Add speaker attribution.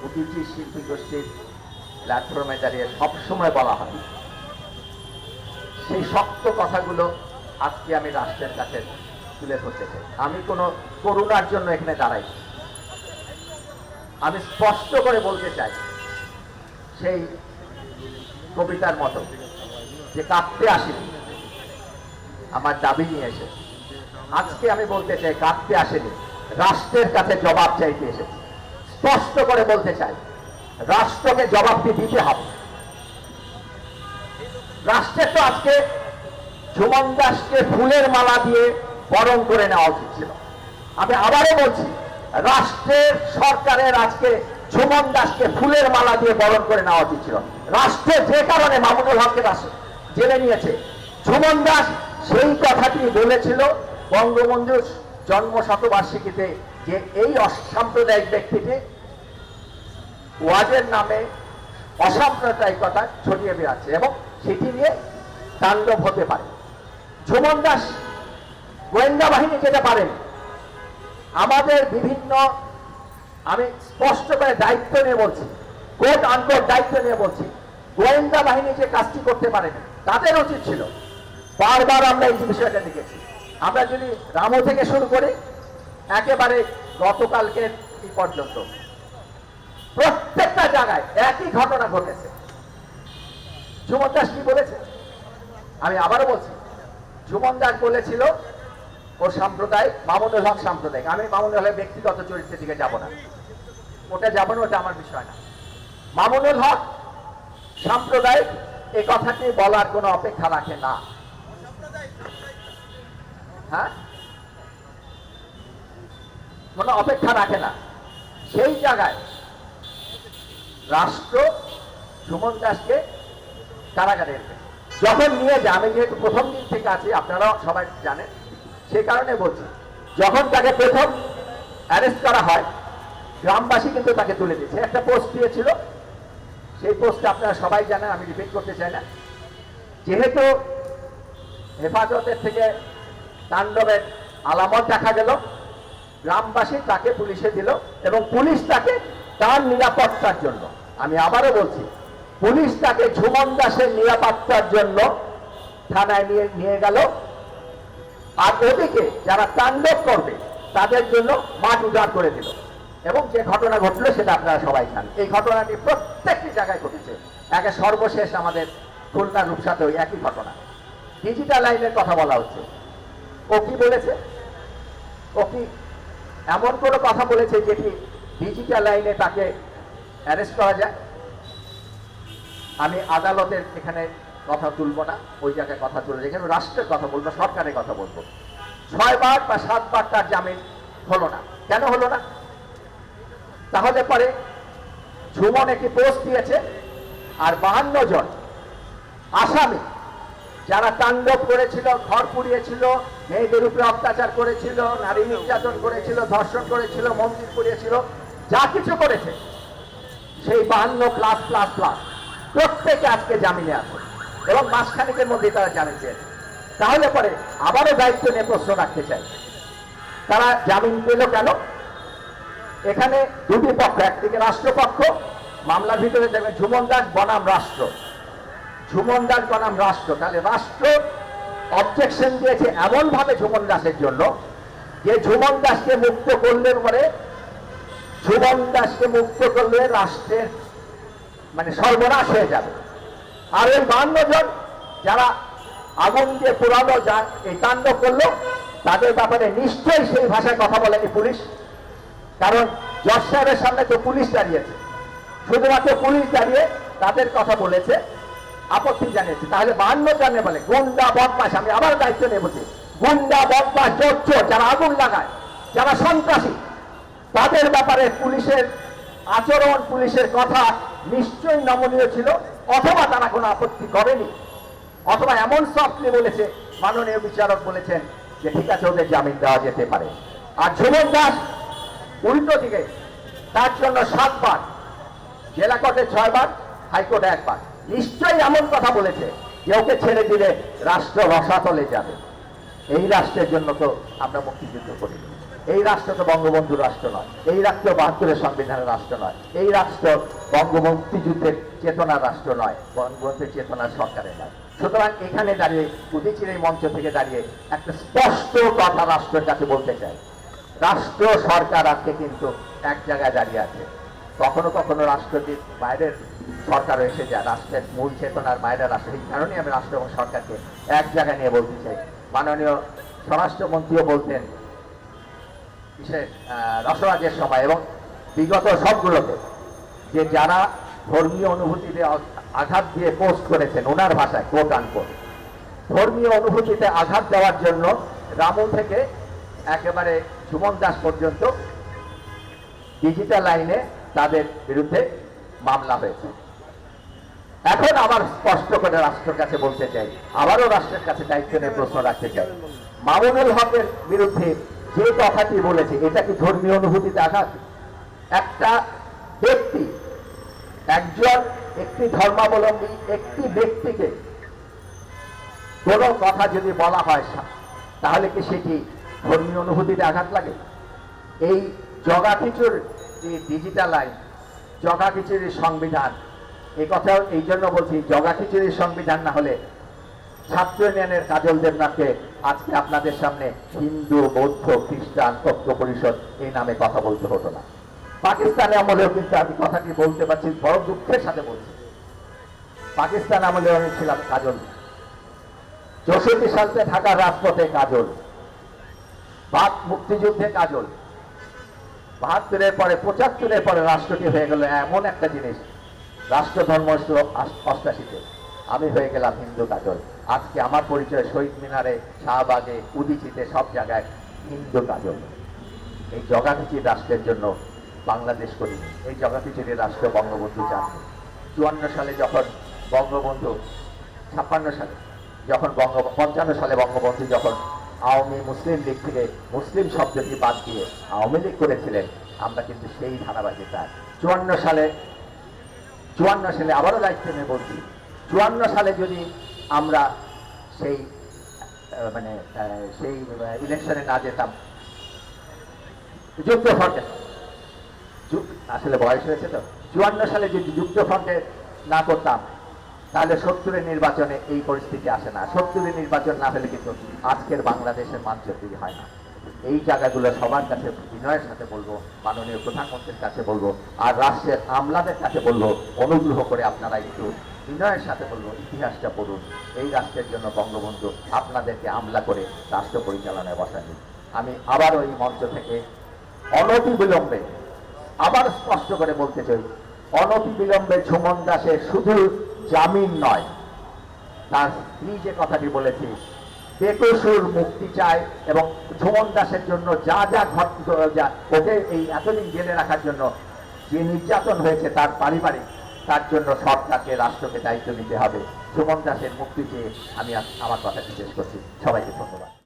Speaker 1: প্রতিটি শিল্পী গোষ্ঠীর প্ল্যাটফর্মে দাঁড়িয়ে সবসময় বলা হয়। সেই শক্ত কথাগুলো আজকে আমি রাষ্ট্রের কাছে তুলে ধরতে চাই। আমি কোনো করুণার জন্য এখানে দাঁড়াই আমি স্পষ্ট করে বলতে চাই, সেই কবিতার মতো যে কাঁদতে আসেনি, আমার দাবি নিয়ে এসে আজকে আমি বলতে চাই কাঁদতে আসেনি, রাষ্ট্রের কাছে জবাব চাইতে এসেছি। স্পষ্ট করে বলতে চাই, রাষ্ট্রকে জবাবটি দিতে হবে। রাষ্ট্রের তো আজকে ঝুমন দাসকে ফুলের মালা দিয়ে বরণ করে নেওয়া উচিত ছিল। আমি আবারও বলছি, রাষ্ট্রের সরকারের আজকে ঝুমন দাসকে ফুলের মালা দিয়ে বরণ করে নেওয়া উচিত ছিল। রাষ্ট্রে যে কারণে মামুনুল হককে দাস জেনে নিয়েছে, ঝুমন দাস সেই কথাটি বলেছিল বঙ্গবন্ধুর জন্ম শতবার্ষিকীতে যে এই অসাম্প্রদায়িক ব্যক্তিটি ওয়াজের নামে অসাম্প্রদায়িকতা ছড়িয়ে বেড়াচ্ছে এবং সেটি নিয়ে তাণ্ডব হতে পারে। ঝুমন দাস গোয়েন্দা বাহিনী যেতে পারেন। আমাদের বিভিন্ন, আমি স্পষ্ট করে দায়িত্ব নিয়ে বলছি, কোর্ট আনকোর্ট দায়িত্ব নিয়ে বলছি, গোয়েন্দা বাহিনী যে কাজটি করতে পারেন, তাদের উচিত ছিল, বারবার আমরা এই বিষয়টা দেখেছি। আমরা যদি রামো থেকে শুরু করি একেবারে গতকালকে পর্যন্ত। প্রত্যেকটা জায়গায় একই ঘটনা ঘটেছে। ঝুমন দাস কি বলেছে? আমি আবারও বলছি ঝুমন দাস বলেছিল, ও সাম্প্রদায়িক মামুনুল হক সাম্প্রদায়িক। আমি মামুনুল হকের ব্যক্তিগত চরিত্রের দিকে যাব না। ওটা যাব না, ওটা আমার বিষয় না। মামুনুল হক সাম্প্রদায়িক, এ কথাটি বলার কোনো অপেক্ষা রাখে না। হ্যাঁ? কোনো অপেক্ষা রাখে না। সেই জায়গায় রাষ্ট্র সুমন দাসকে কারাগারে। যখন নিয়ে যায়, আমি যেহেতু প্রথম দিন থেকে আছি, আপনারাও সবাই জানেন, সে কারণে বলছি, যখন তাকে প্রথম অ্যারেস্ট করা হয়, গ্রামবাসী কিন্তু তাকে তুলে দিয়েছে। একটা পোস্ট দিয়েছিল, সেই পোস্টে আপনারা সবাই জানেন, আমি রিপিট করতে চাই না। যেহেতু হেফাজতের থেকে তাণ্ডবের আলামত দেখা গেল গ্রামবাসী তাকে পুলিশে দিল এবং পুলিশ তাকে তার নিরাপত্তার জন্য, আমি আবারও বলছি, পুলিশ তাকে ঝুমন দাসের নিরাপত্তার জন্য থানায় নিয়ে নিয়ে গেল। আর ওদিকে যারা তাণ্ডব করবে, তাদের জন্য মাঠ উজাড় করে দিল। এবং যে ঘটনা ঘটলো সেটা আপনারা সবাই জানেন। এই ঘটনাটি প্রত্যেকটি জায়গায় ঘটেছে। একে সর্বশেষ আমাদের খুলনা রূপসাতে ওই একই ঘটনা। ডিজিটাল লাইনের কথা বলা হচ্ছে। ও কি বলেছে? ও কি এমন কোনো কথা বলেছে যেটি ডিজিটাল লাইনে তাকে অ্যারেস্ট করা যায়? আমি আদালতের এখানে কথা তুলবো না, ওই জায়গায় কথা তুলে যেখানে রাষ্ট্রের কথা বলব সরকারের কথা বলব। ছয়বার বা সাতবার তার জামিন হলো না। কেন হলো না? তাহলে পরে ঝুমন একটি পোস্ট দিয়েছে, আর বাহান্ন জন আসামি, যারা তাণ্ডব করেছিল, ঘর পুড়িয়েছিল মেয়েদের উপরে অত্যাচার করেছিল, নারী নির্যাতন করেছিল, ধর্ষণ করেছিল, মন্দির করেছিল যা কিছু করেছে। সেই বাহান্ন প্লাস প্লাস প্লাস প্রত্যেকে আজকে জামিনে আছে এবং মাসখানিকের মধ্যে তারা জামিন চেয়েছে তাহলে পরে আবারও দায়িত্ব নিয়ে প্রশ্ন রাখতে চাই। তারা জামিন পেল কেন? এখানে দুটি পক্ষ, একদিকে রাষ্ট্রপক্ষ, মামলার ভিতরে দেখবেন ঝুমন দাস বনাম রাষ্ট্র। ঝুমন দাস বনাম রাষ্ট্র, তাহলে রাষ্ট্র অবজেকশন দিয়েছে এমন ভাবে ঝুমন দাসের জন্য যে ঝুমন দাসকে মুক্ত করলে পরে ঝুমন দাসকে মুক্ত করলে রাষ্ট্রের মানে সর্বনাশ হয়ে যাবে। আর ওই বান্ন জন যারা আগুন দিয়ে পুরানো যা এই কাণ্ড করল, তাদের ব্যাপারে নিশ্চয়ই সেই ভাষায় কথা বলেনি পুলিশ। কারণ জজ সাহেবের সামনে তো পুলিশ দাঁড়িয়েছে। শুধুমাত্র পুলিশ দাঁড়িয়ে তাদের কথা বলেছে। আপত্তি জানিয়েছে। তাহলে বাহান্ন জনে বলে, গুন্ডা বদমাস আমি আবার দায়িত্ব নিয়ে গুন্ডা বদমাস চোর যারা আগুন লাগায়, যারা সন্ত্রাসী, তাদের ব্যাপারে পুলিশের আচরণ, পুলিশের কথা নিশ্চয়ই নমনীয় ছিল, অথবা তারা কোনো আপত্তি করেনি। অথবা এমন সফটলি বলেছে, মাননীয় বিচারক বলেছেন যে, ঠিক আছে, ওদের জামিন দেওয়া যেতে পারে। আর ঝুমন দাস উল্টো দিকে, তার জন্য সাতবার, জেলা কোর্টে ছয়বার, হাইকোর্টে একবার। নিশ্চয়ই এমন কথা বলেছে যে ওকে ছেড়ে দিলে রাষ্ট্র রসাতলে যাবে। এই রাষ্ট্রের জন্য তো আমরা মুক্তিযুদ্ধ করি। এই রাষ্ট্র তো বঙ্গবন্ধুর রাষ্ট্র নয়, এই রাষ্ট্র বাহাত্তরের সংবিধানের রাষ্ট্র নয়, এই রাষ্ট্র বঙ্গবন্ধুযুদ্ধের চেতনার রাষ্ট্র নয়, বঙ্গবন্ধুর চেতনার সরকারের নয়। সুতরাং এখানে দাঁড়িয়ে উদিচির এই মঞ্চ থেকে দাঁড়িয়ে একটা স্পষ্ট কথা রাষ্ট্রের কাছে বলতে চাই। রাষ্ট্র সরকার আজকে কিন্তু এক জায়গায় দাঁড়িয়ে আছে। কখনো কখনো রাষ্ট্রটি বাইরের সরকার এসে যায় রাষ্ট্রের মূল চেতনার বাইরে রাষ্ট্র এই কারণে আমি রাষ্ট্র এবং সরকারকে এক জায়গায় নিয়ে বলতে চাই। মাননীয় স্বরাষ্ট্রমন্ত্রীও বলতেন আহ, রসরাজের সময় এবং বিগত সবগুলোতে যে যারা ধর্মীয় অনুভূতিতে আঘাত দিয়ে পোস্ট করেছেন ওনার ভাষায় কোট আনকোট ধর্মীয় অনুভূতিতে আঘাত দেওয়ার জন্য রামু থেকে একেবারে সুমন দাস পর্যন্ত ডিজিটাল লাইনে তাদের বিরুদ্ধে মামলা হয়েছে। এখন আবার স্পষ্ট করে রাষ্ট্রের কাছে বলতে চাই, আবারও রাষ্ট্রের কাছে দায়িত্ব নিয়ে প্রশ্ন রাখতে চাই। মামুনুল হকের বিরুদ্ধে যে কথাটি বলেছে, এটা কি ধর্মীয় অনুভূতিতে আঘাত একটা ব্যক্তি, একজন একটি ধর্মাবলম্বী একটি ব্যক্তিকে কোনো কথা যদি বলা হয়, তাহলে কি সেটি ধর্মীয় অনুভূতিতে আঘাত লাগে? এই জগাখিচুর যে ডিজিটাল আইন জগাখিচুরির সংবিধান। এ কথাও এই জন্য বলছি জগাখিচুরির সংবিধান না হলে ছাত্র ইউনিয়নের কাজল দেবনাথকে আজকে আপনাদের সামনে হিন্দু, বৌদ্ধ, খ্রিস্টান তত্ত্ব পরিষদ এই নামে কথা বলতে হতো না। পাকিস্তানে আমলেও কিন্তু আমি কথাটি বলতে পারছি, বড় দুঃখের সাথে বলছি। পাকিস্তান আমলেও আমি ছিলাম কাজল। চৌষট্টি সালতে ঢাকার রাজপথে কাজল। বাক মুক্তিযুদ্ধে কাজল। বাহাত্তরের পরে, পঁচাত্তরের পরে রাষ্ট্রটি হয়ে গেল এমন একটা জিনিস। রাষ্ট্র ধর্ম অষ্টাশিতে। আমি হয়ে গেলাম হিন্দু কাজল। আজকে আমার পরিচয় শহীদ মিনারে, শাহবাগে, উদিচিতে সব জায়গায় হিন্দু কাজল। এই জগাখিচির রাষ্ট্রের জন্য বাংলাদেশ করিনি এই জগাখিচির রাষ্ট্র বঙ্গবন্ধু চান। চুয়ান্ন সালে যখন বঙ্গবন্ধু, ছাপ্পান্ন সালে, যখন বঙ্গ, পঞ্চান্ন সালে বঙ্গবন্ধু যখন আওয়ামী মুসলিম লীগ থেকে মুসলিম শব্দটি বাদ দিয়ে আওয়ামী লীগ করেছিলেন, আমরা কিন্তু সেই ধারাবাহিকতা চুয়ান্ন সালে চুয়ান্ন সালে আবারও দায়িত্ব নিয়ে বলছি, চুয়ান্ন সালে যদি আমরা সেই মানে সেই ইলেকশনে না যেতাম, যুক্ত ফ্রন্টে যুক- আসলে বয়স হয়েছে তো, চুয়ান্ন সালে যদি যুক্ত ফ্রন্টে না করতাম তাহলে সত্তরের নির্বাচনে এই পরিস্থিতি আসে না। সত্তরের নির্বাচন না হলে কিন্তু আজকের বাংলাদেশের মানচিত্রই হয় না। এই জায়গাগুলো সবার কাছে বিনয়ের সাথে বলব, মাননীয় প্রধানমন্ত্রীর কাছে বলব, আর রাষ্ট্রের আমলাদের কাছে বলব, অনুগ্রহ করে আপনারা একটু বিনয়ের সাথে বলব, ইতিহাসটা পড়ুন। এই রাষ্ট্রের জন্য বঙ্গবন্ধু আপনাদেরকে আমলা করে রাষ্ট্র পরিচালনায় বসানি আমি আবারও এই মঞ্চ থেকে অনতি বিলম্বে আবার স্পষ্ট করে বলতে চাই অনতি বিলম্বে ঝুমন দাসের শুধু জামিন নয়। তার স্ত্রী যে কথাটি বলেছে, বেকসুর মুক্তি চায় এবং ঝুমন দাসের জন্য যা যা যা ওকে এই এতদিন জেলে রাখার জন্য যে নির্যাতন হয়েছে তার পারিবারিক, তার জন্য সরকারকে রাষ্ট্রকে দায়িত্ব নিতে হবে। সুমন দাসের মুক্তি চেয়ে আমি আমার কথাটি শেষ করছি। সবাইকে ধন্যবাদ।